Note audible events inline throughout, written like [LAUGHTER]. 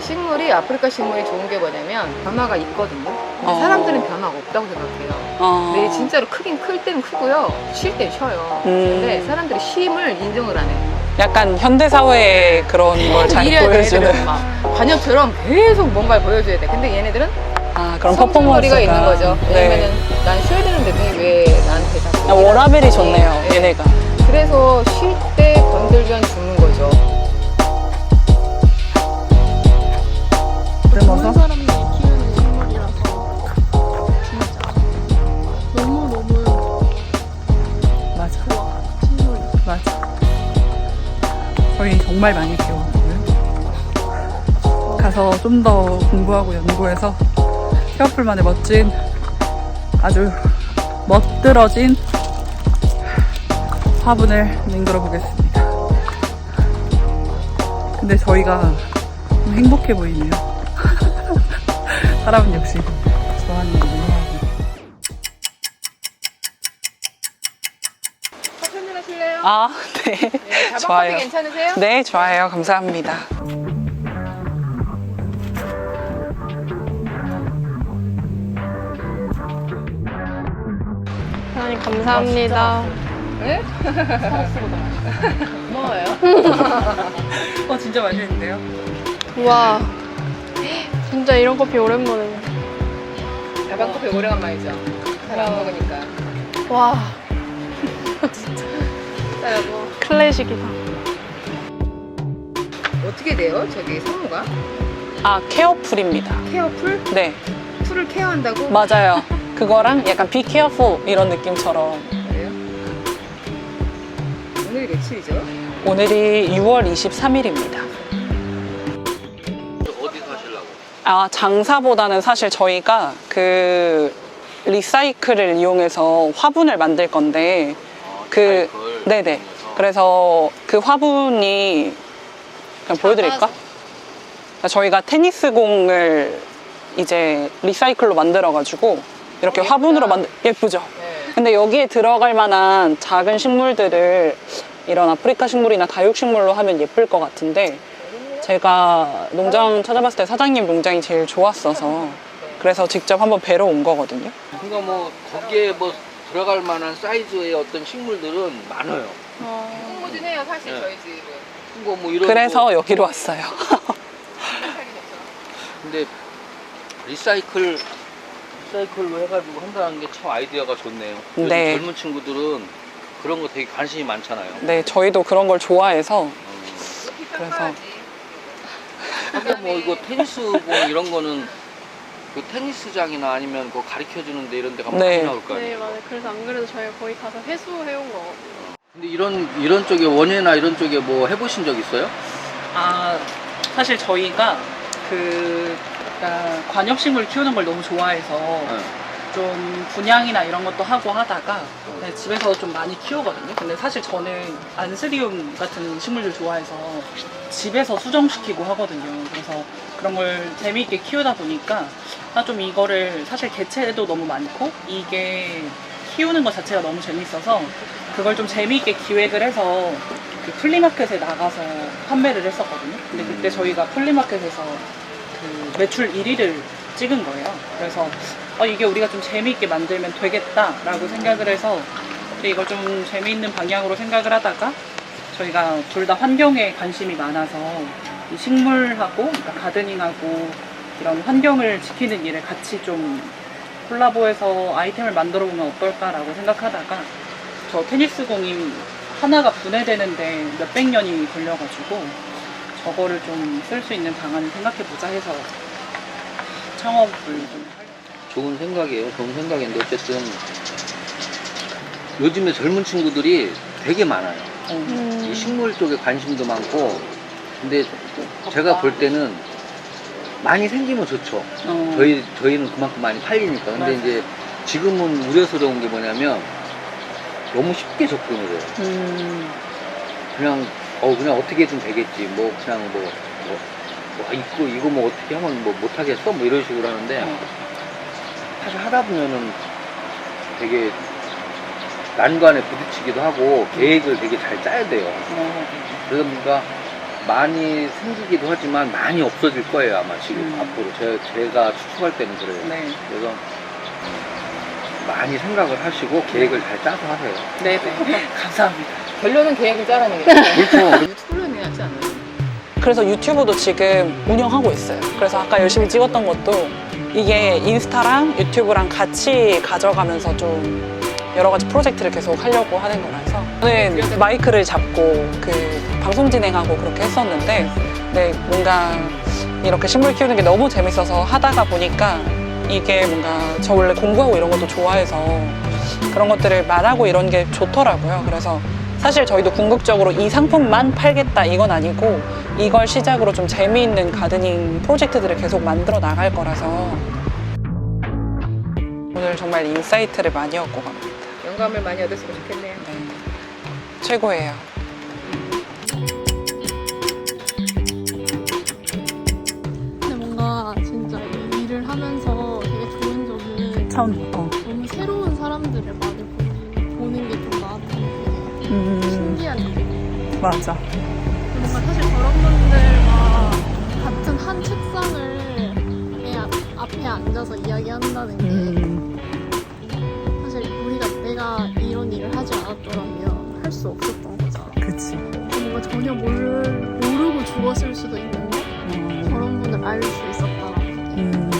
근데 식물이 아프리카 식물이 좋은 게 뭐냐면 변화가 있거든요. 근데 어. 사람들은 변화가 없다고 생각해요. 어. 근데 진짜로 크긴 클 때는 크고요. 쉴땐 쉬어요. 음. 근데 사람들이 쉼을 인정을 안 해요. 약간 현대 사회의 그런 걸 잘 일해야 돼, 보여주는. 얘네들은 막 관념처럼 계속 뭔가를 보여줘야 돼. 근데 얘네들은 아, 그런 성질머리가 퍼포먼스가. 있는 거죠. 네. 왜냐면은 난 쉬어야 되는데 니왜 나한테 자꾸 아, 워라벨이 좋네요? 네. 얘네가. 그래서 쉴 때 건들면 죽는 좋은 사람들이 키우는 식물이라서 진짜 너무너무 맞아. 좋아 식물이 맞아. 저희 정말 많이 키워거든요. 가서 좀 더 공부하고 연구해서 케어풀만의 멋진 아주 멋들어진 화분을 만들어 보겠습니다. 근데 저희가 좀 행복해 보이네요. [LAUGHS] 사람은 역시 좋아하는 일을 하고. 커피 한잔 하실래요? 아, 네. 네, [LAUGHS] 좋아요. 괜찮으세요? 네, 좋아요. 감사합니다. 하나님 감사합니다 네? 고마워요. [LAUGHS] 어, 진짜 맛있는데요? 우와 진짜 이런 커피 오랜만에 자반 커피 오래간만이죠. 잘 안 먹으니까. 와 [LAUGHS] 따라고. 클래식이다 어떻게 돼요? 저기 성우가? 아, 케어풀입니다. 케어풀? 네, 풀을 케어한다고? 맞아요. [LAUGHS] 그거랑 약간 be careful 이런 느낌처럼 그래요? 오늘이 며칠이죠? 오늘이 6월 23일입니다. 아, 장사보다는 사실 저희가 그 리사이클을 이용해서 화분을 만들 건데 그 리사이클 네네. 이용해서. 그래서 그 화분이 그냥 보여드릴까? 저희가 테니스 공을 이제 리사이클로 만들어가지고 이렇게 어, 예쁘다. 화분으로 만들 예쁘죠? 네. 근데 여기에 들어갈 만한 작은 식물들을 이런 아프리카 식물이나 다육 식물로 하면 예쁠 것 같은데 제가 농장 찾아봤을 때 사장님 농장이 제일 좋았어서 그래서 직접 한번 뵈러 온 거거든요. 그러니까 뭐 거기에 뭐 들어갈 만한 사이즈의 어떤 식물들은 많아요. 홍보진 해요 사실 네. 저희 집은. 그거 뭐 이런 그래서 거- 여기로 왔어요. [LAUGHS] 근데 리사이클 리사이클로 해가지고 한다는 게 참 아이디어가 좋네요. 네. 젊은 친구들은 그런 거 되게 관심이 많잖아요. 네, 저희도 그런 걸 좋아해서 음. 그래서 근데 뭐 이거 테니스 공 이런 거는 그 테니스장이나 아니면 그 가르쳐 주는데 이런 데가 네. 많이 나올 거네 아니에요. 맞아요 그래서 안 그래도 저희가 거기 가서 회수해 온 거거든요 근데 이런 이런 쪽에 원예나 이런 쪽에 뭐 해보신 적 있어요? 아 사실 저희가 그 약간 관엽식물 키우는 걸 너무 좋아해서 네. 좀 분양이나 이런 것도 하고 하다가 네, 집에서 좀 많이 키우거든요. 근데 사실 저는 안스리움 같은 식물들 좋아해서 집에서 수정시키고 하거든요. 그래서 그런 걸 재미있게 키우다 보니까 아, 좀 이거를 사실 개체도 너무 많고 이게 키우는 것 자체가 너무 재밌어서 그걸 좀 재미있게 기획을 해서 그 플리마켓에 나가서 판매를 했었거든요. 근데 그때 저희가 플리마켓에서 그 매출 1위를 찍은 거예요. 그래서 어, 이게 우리가 좀 재미있게 만들면 되겠다라고 생각을 해서 이걸 좀 재미있는 방향으로 생각을 하다가 저희가 둘 다 환경에 관심이 많아서 이 식물하고 그러니까 가드닝하고 이런 환경을 지키는 일을 같이 좀 콜라보해서 아이템을 만들어 보면 어떨까라고 생각하다가 저 테니스 공이 하나가 분해되는데 몇백 년이 걸려가지고 저거를 좀 쓸 수 있는 방안을 생각해 보자 해서 창업을 좀 좋은 생각이에요. 좋은 생각인데 어쨌든 요즘에 젊은 친구들이 되게 많아요. 어, 이 식물 쪽에 관심도 많고 근데 제가 볼 때는 많이 생기면 좋죠. 어, 저희 저희는 그만큼 많이 팔리니까. 근데 맞아요. 이제 지금은 우려스러운 게 뭐냐면 너무 쉽게 접근을 해요. 음, 그냥 어 그냥 어떻게든 되겠지. 뭐 그냥 뭐, 뭐, 뭐 아, 이거 이거 뭐 어떻게 하면 뭐 못하겠어 뭐 이런 식으로 하는데 어, 사실 하다 보면은 되게 난관에 부딪히기도 하고 계획을 되게 잘 짜야 돼요. 어, 그러다 보니까 많이 생기기도 하지만 많이 없어질 거예요 아마 지금 음. 앞으로 제, 제가 추측할 때는 그래요. 네. 그래서 음, 많이 생각을 하시고 계획을 잘 짜서 하세요. 네 네. [LAUGHS] 감사합니다. 결론은 계획을 짜라는 얘기죠. 그렇죠. 유튜브로 해야지 않나요? 그래서 유튜브도 지금 운영하고 있어요. 그래서 아까 열심히 찍었던 것도 이게 인스타랑 유튜브랑 같이 가져가면서 좀 여러 가지 프로젝트를 계속 하려고 하는 거라서 저는 마이크를 잡고 그 방송 진행하고 그렇게 했었는데 네, 뭔가 이렇게 식물 키우는 게 너무 재밌어서 하다가 보니까 이게 뭔가 저 원래 공부하고 이런 것도 좋아해서 그런 것들을 말하고 이런 게 좋더라고요. 그래서 사실 저희도 궁극적으로 이 상품만 팔겠다 이건 아니고 이걸 시작으로 좀 재미있는 가드닝 프로젝트들을 계속 만들어 나갈 거라서 오늘 정말 인사이트를 많이 얻고 갑니다. 영감을 많이 얻었으면 좋겠네요. 네. 최고예요. 근데 뭔가 진짜 이 일을 하면서 되게 좋은 점은 처음 어. 너무 새로운 사람들을 많이 보는, 보는 게 좀 나한테 되게 음, 신기한 느낌. 맞아. 뭔가 사실 저런 분들과 같은 한 책상을 내 앞- 앞에 앉아서 이야기한다는 게 음, 사실 우리가 내가 이런 일을 하지 않았더라면 할 수 없었던 거잖아. 그치. 뭔가 전혀 모르, 모르고 죽었을 수도 있는데 어, 저런 분을 알 수 있었다라는 게 음,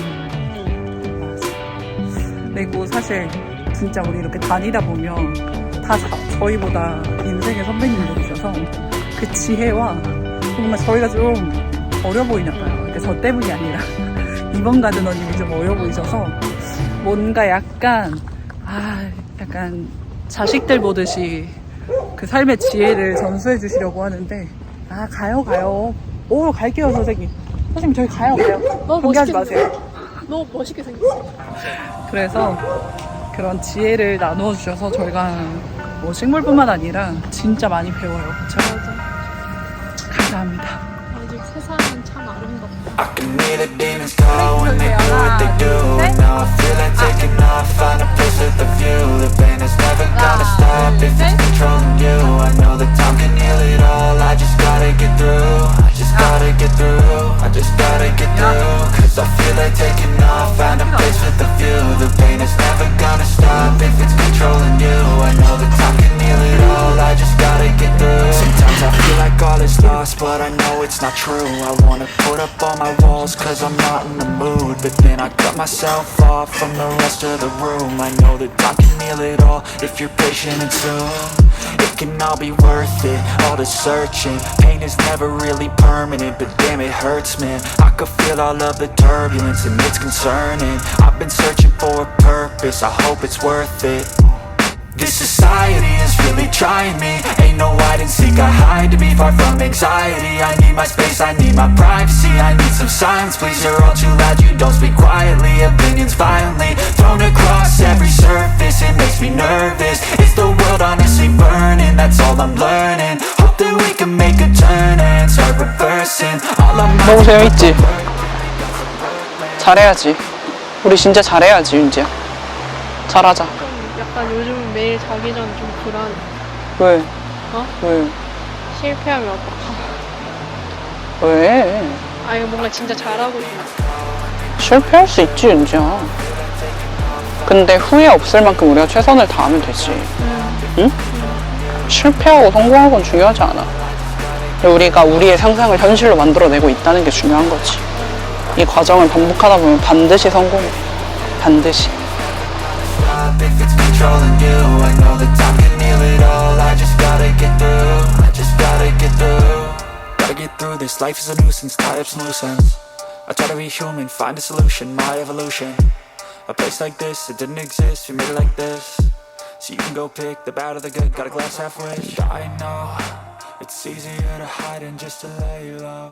맞아. 그리고 사실 진짜 우리 이렇게 다니다 보면 다 자- 저희보다 인생의 선배님들이셔서 그 지혜와 정말 저희가 좀 어려 보이나 봐요. 그러니까 저 때문이 아니라 [LAUGHS] 이번 가드너님이 좀 어려 보이셔서 뭔가 약간 아 약간 자식들 보듯이 그 삶의 지혜를 전수해 주시려고 하는데 아 가요 가요 오 갈게요 선생님 선생님 저희 가요 가요 너무 포기하지 마세요 너무 멋있게 생겼어. 그래서 그런 지혜를 나누어 주셔서 저희가 뭐 식물뿐만 아니라 진짜 많이 배워요. 그쵸? 맞 I can hear the demons call when they do what they do. Now I feel like taking off, find a place with a view. The pain is never gonna stop if it's controlling you. I know that time can heal it all, I just gotta get through. I just gotta get through, I just gotta get through. Cause I feel like taking off, find a place with a view. The pain is never gonna stop if it's controlling you. I know that time can heal it all, I just gotta get through. Sometimes I feel like all is lost, but I know it's not true. I wanna put up all my walls cause I'm not in the mood. But then I cut myself off from the rest of the room. I know that I can heal it all if you're patient and soon. It can all be worth it, all the searching. Pain is never really permanent, but damn it hurts man. I could feel all of the turbulence and it's concerning. I've been searching for a purpose, I hope it's worth it this society is really trying me Ain't no hide and seek, I hide to be far from anxiety I need my space, I need my privacy I need some silence, please, you're all too loud You don't speak quietly, opinions violently Thrown across every surface, it makes me nervous Is the world honestly burning, that's all I'm learning Hope that we can make a turn and start reversing All I'm 너무 재밌지? 잘해야지. 우리 진짜 잘해야지, 윤지야. 잘하자. 좀 약간 요즘 매일 자기 전 좀 불안해. 왜? 어? 왜? 실패하면 어떡하? 왜? 아 이거 뭔가 진짜 잘하고 싶어. 실패할 수 있지, 윤지야. 근데 후회 없을 만큼 우리가 최선을 다하면 되지. 응? 실패하고 성공하는 건 중요하지 않아. 우리가 우리의 상상을 현실로 만들어내고 있다는 게 중요한 거지. 이 과정을 반복하다 보면 반드시 성공해. 반드시. Controlling you. I know that time can heal it all. I just gotta get through. I just gotta get through. Gotta get through this, life is a nuisance. Tie up some loose ends. I try to be human, find a solution. My evolution. A place like this, it didn't exist. We made it like this. So you can go pick the bad or the good. Got a glass half halfway. I know. It's easier to hide than just to lay low